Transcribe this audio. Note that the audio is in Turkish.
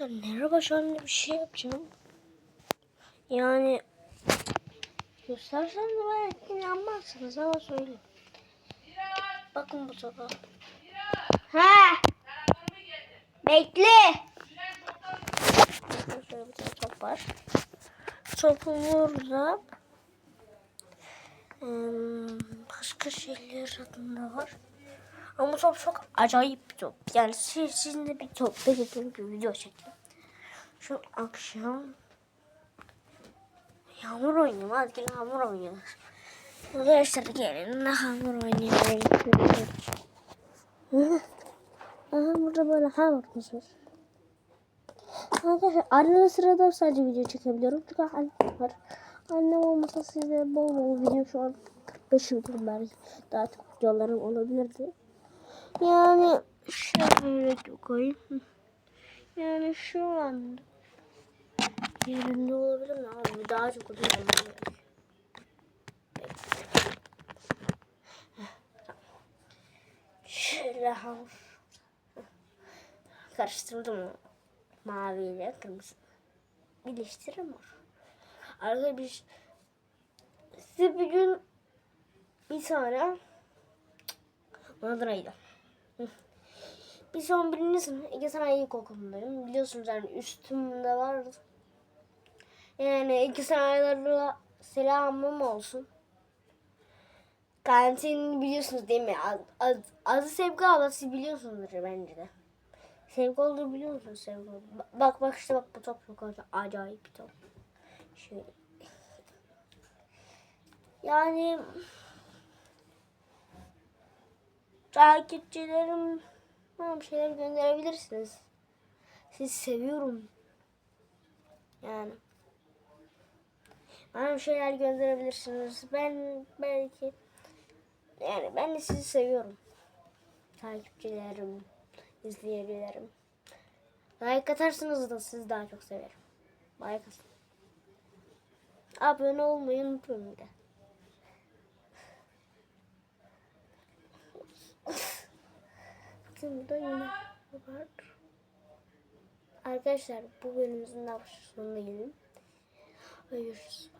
Arkadaşlar merhaba şu anda bir şey yapacağım. Yani göstersem de belki inanmazsınız ama söyleyeyim. Bakın bu topa. Ha! Bekle. Şöyle bir tane top var. Topu burada. Hmm, başka şeyler adında var. Ama bu top çok acayip bir top. Yani siz, sizinle bir top belirttiğim bir video çektim. Şu akşam yağmur oynuyorum. Hadi gelin hamur oynuyorlar. Arkadaşlar gelin hamur oynayalım. Aha burada böyle hamurumuz var. Arkadaşlar arada sırada sadece video çekebiliyorum. Çünkü annem var. Annem olmasa size bol bol video şu an 45 yıldır belki daha çok videolarım olabilirdi. Yani şöyle koyayım. Yani şu anda yerinde olabilir mi abi? Daha çok olmalı. Şöyle hamur. Karıştırdım maviyle kırmızı. Birleştiririm Arkadaşlar bir size bir gün bir tane Madıra'ydı. Bir son birinci sınıf, iki sene ilkokulundayım. Biliyorsunuz yani üstümde vardı. Yani iki senelerle selamım olsun. Kantin biliyorsunuz değil mi? Ad, ad, adı Sevgi abla siz biliyorsunuzdur bence de. Sevgi olduğunu biliyor musunuz Sevgi Bak bak işte bak bu top çok acayip bir top. Şöyle. Yani takipçilerim bir şeyler gönderebilirsiniz. Sizi seviyorum. Yani. Bana şeyler gönderebilirsiniz. Ben belki yani ben de sizi seviyorum. Takipçilerim, izleyicilerim. Like atarsanız da sizi daha çok severim. Like atın. Abone olmayı unutmayın. Bakın burada yine var. Arkadaşlar bu bölümümüzün daha sonuna gelin. Görüşürüz.